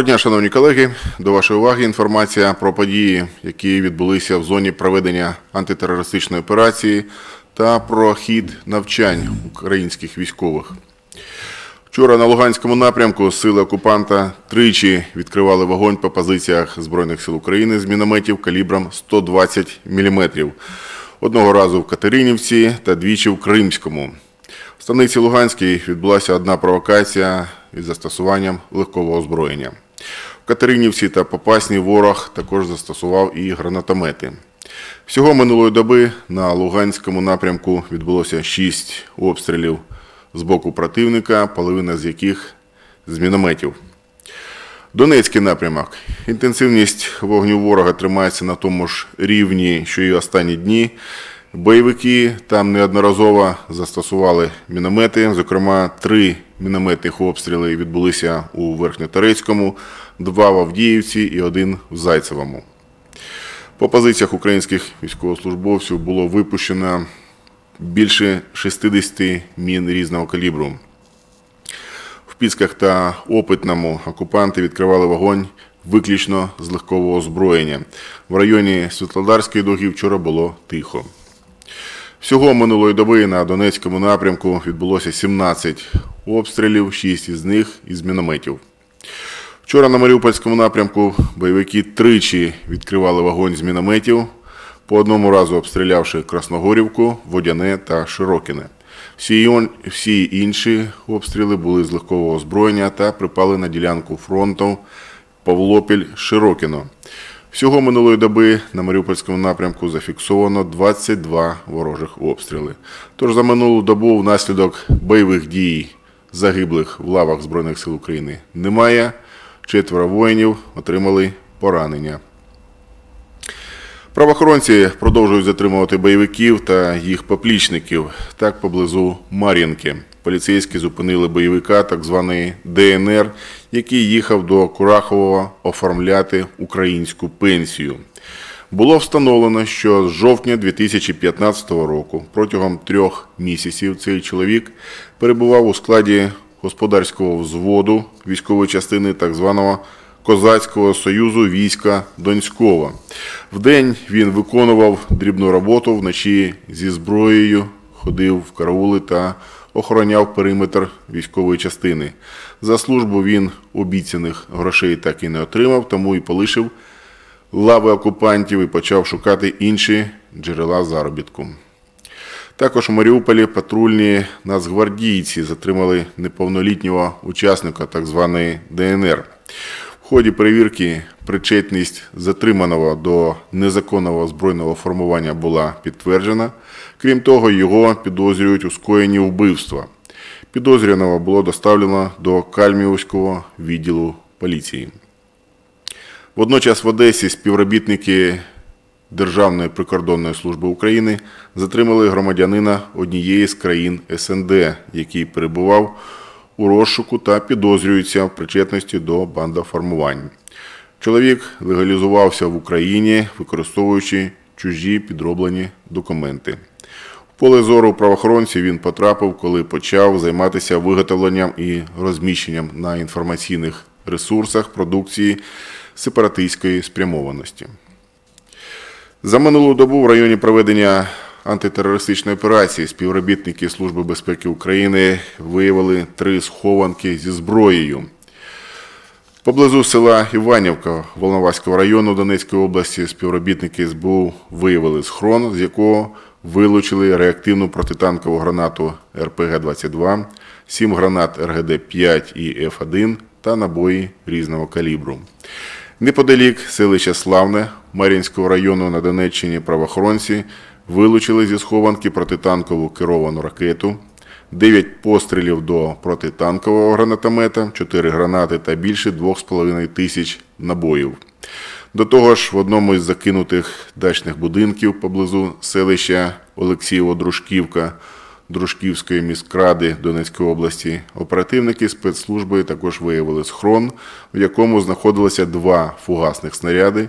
Доброго дня, шановні колеги. До вашої уваги інформація про події, які відбулися в зоні проведення антитерористичної операції та про хід навчань українських військових. Вчора на Луганському напрямку сили окупанта тричі відкривали вогонь по позиціях Збройних сил України з мінометів калібром 120 мм. Одного разу в Катеринівці та двічі в Кримському. В станиці Луганській відбулася одна провокація із застосуванням легкого озброєння. Катеринівці та Попасні ворог також застосував і гранатомети. Всього минулої доби на Луганському напрямку відбулося шість обстрілів з боку противника, половина з яких з мінометів. Донецький напрямок. Інтенсивність вогню ворога тримається на тому ж рівні, що і останні дні. Бойовики там неодноразово застосували міномети. Зокрема, три мінометних обстріли відбулися у Верхньоторецькому, два в Авдіївці і один в Зайцевому. По позиціях українських військовослужбовців було випущено більше 60 мін різного калібру. В Пісках та Опитному окупанти відкривали вогонь виключно з легкового озброєння. В районі Світлодарської дуги вчора було тихо. Всього минулої доби на Донецькому напрямку відбулося 17 обстрілів, 6 із них із мінометів. Вчора на Маріупольському напрямку бойовики тричі відкривали вогонь з мінометів, по одному разу обстрілявши Красногорівку, Водяне та Широкіне. Всі, інші обстріли були з легкового озброєння та припали на ділянку фронту Павлопіль-Широкіно. Всього минулої доби на Маріупольському напрямку зафіксовано 22 ворожих обстріли. Тож за минулу добу внаслідок бойових дій загиблих в лавах Збройних сил України немає. Четверо воїнів отримали поранення. Правоохоронці продовжують затримувати бойовиків та їх поплічників. Так, поблизу Мар'їнки. Поліцейські зупинили бойовика так званої ДНР, який їхав до Курахового оформляти українську пенсію. Було встановлено, що з жовтня 2015 року протягом трьох місяців цей чоловік перебував у складі господарського взводу військової частини так званого Козацького союзу війська Донського. Вдень він виконував дрібну роботу, вночі зі зброєю ходив в караули та охороняв периметр військової частини. За службу він обіцяних грошей так і не отримав, тому і полишив лави окупантів і почав шукати інші джерела заробітку. Також у Маріуполі патрульні нацгвардійці затримали неповнолітнього учасника так званої ДНР. В ході перевірки причетність затриманого до незаконного збройного формування була підтверджена. Крім того, його підозрюють у скоєнні вбивства. Підозрюваного було доставлено до Кальмівського відділу поліції. Водночас в Одесі співробітники Державної прикордонної служби України затримали громадянина однієї з країн СНД, який перебував у розшуку та підозрюється в причетності до бандоформувань. Чоловік легалізувався в Україні, використовуючи чужі підроблені документи. В поле зору правоохоронців він потрапив, коли почав займатися виготовленням і розміщенням на інформаційних ресурсах продукції сепаратистської спрямованості. За минулу добу в районі проведення антитерористичної операції співробітники Служби безпеки України виявили три схованки зі зброєю. Поблизу села Іванівка Волноваського району Донецької області співробітники СБУ виявили схрон, з якого вилучили реактивну протитанкову гранату РПГ-22, 7 гранат РГД-5 і Ф1 та набої різного калібру. Неподалік селища Славне Мар'їнського району на Донеччині правоохоронці вилучили зі схованки протитанкову керовану ракету, 9 пострілів до протитанкового гранатомета, 4 гранати та більше 2,5 тисяч набоїв. До того ж, в одному із закинутих дачних будинків поблизу селища Олексієво-Дружківка Дружківської міськради Донецької області оперативники спецслужби також виявили схрон, в якому знаходилося два фугасних снаряди,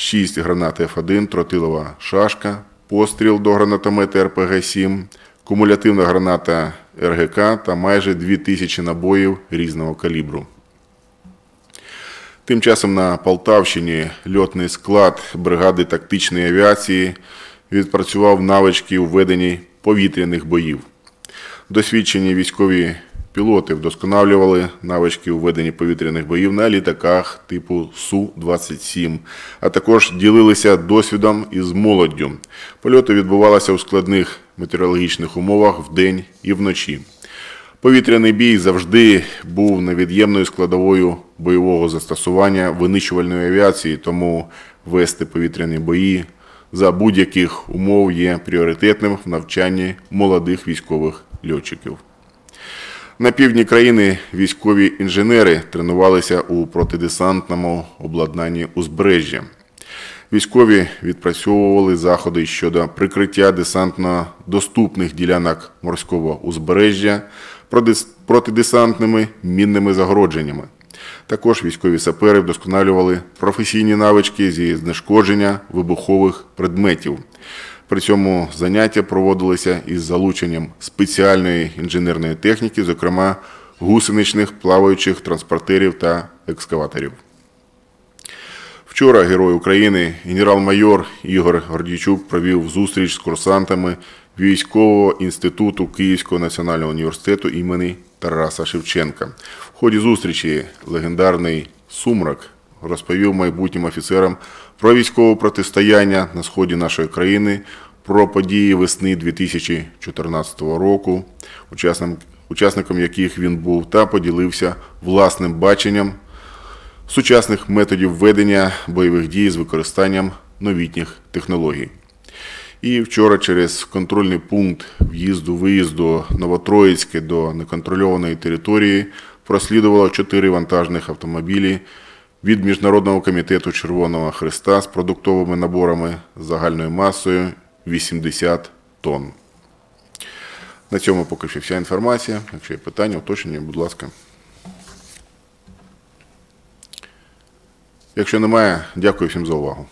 6 гранат Ф1, тротилова шашка, постріл до гранатомета РПГ-7, кумулятивна граната РГК та майже 2000 набоїв різного калібру. Тим часом на Полтавщині льотний склад бригади тактичної авіації відпрацював навички у веденні повітряних боїв. Досвідчені військові пілоти вдосконалювали навички у веденні повітряних боїв на літаках типу Су-27, а також ділилися досвідом із молоддю. Польоти відбувалися у складних метеорологічних умовах вдень і вночі. Повітряний бій завжди був невід'ємною складовою бойового застосування винищувальної авіації, тому вести повітряні бої за будь-яких умов є пріоритетним в навчанні молодих військових льотчиків. На півдні країни військові інженери тренувалися у протидесантному обладнанні узбережжя. Військові відпрацьовували заходи щодо прикриття десантно доступних ділянок морського узбережжя протидесантними мінними загородженнями. Також військові сапери вдосконалювали професійні навички зі знешкодження вибухових предметів. При цьому заняття проводилися із залученням спеціальної інженерної техніки, зокрема гусеничних плаваючих транспортерів та екскаваторів. Вчора Герой України генерал-майор Ігор Гордійчук провів зустріч з курсантами Військового інституту Київського національного університету імені Тараса Шевченка. В ході зустрічі легендарний Сумрак розповів майбутнім офіцерам про військове протистояння на сході нашої країни, про події весни 2014 року, учасником, яких він був, та поділився власним баченням сучасних методів ведення бойових дій з використанням новітніх технологій. І вчора через контрольний пункт в'їзду-виїзду Новотроїцьке до неконтрольованої території прослідувало чотири вантажних автомобілі від Міжнародного комітету Червоного Христа з продуктовими наборами загальною масою 80 тонн. На цьому поки що вся інформація. Якщо є питання, уточнення, будь ласка. Якщо немає, дякую всім за увагу.